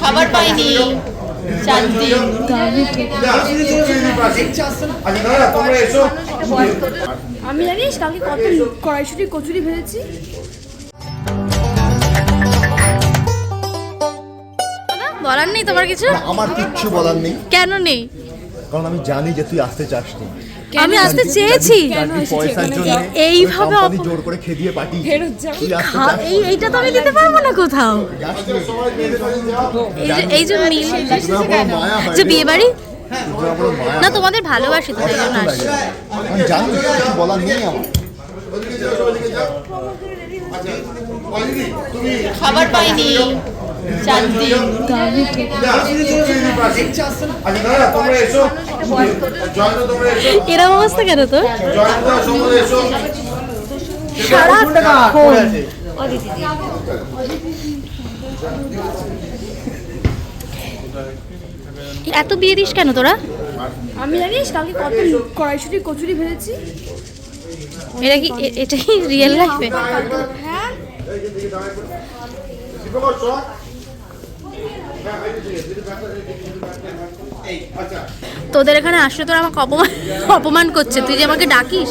খাবার পাইনি চার দিন আচ্ছা এসো। আমি জানিস কালকে কত কড়াইশুটি কচুরি ভেজেছি। বলার নেই তোমার কিছু? আমার কিচ্ছু বলার নেই। কেন নেই? কারণ আমি জানি যে তুই আসতে চাস নি। আমি আসতে চেয়েছি। পয়সার এইভাবে জোর করে খেদিয়ে পাঠিয়ে চাস? এই এইটা তো আমি দিতে পারব না কোথাও। এই যে এই যে হয় রে। বিয়ে বাড়ি? মায়া না তোমাদের ভালোবাসি তো তাই জন্য আসি বলার নেই আমার। খাবার পাইনি। চার দিন দাদা তোমরা এসো জয়ন্ত তোমরা এসো এরকম অবস্থা কেন তোর? জয়ন্ত সারাক্ষণ এত বিয়ে দিস কেন তোরা? আমি জানিস কালকে কত কড়াইশুটি কচুরি ভেজেছি। এটা কি এ- এটা কি রিয়েল লাইফে হ্যাঁ। তোদের এখানে আসলে তোরা আমাকে অপমান অপমান করছে তুই যে আমাকে ডাকিস.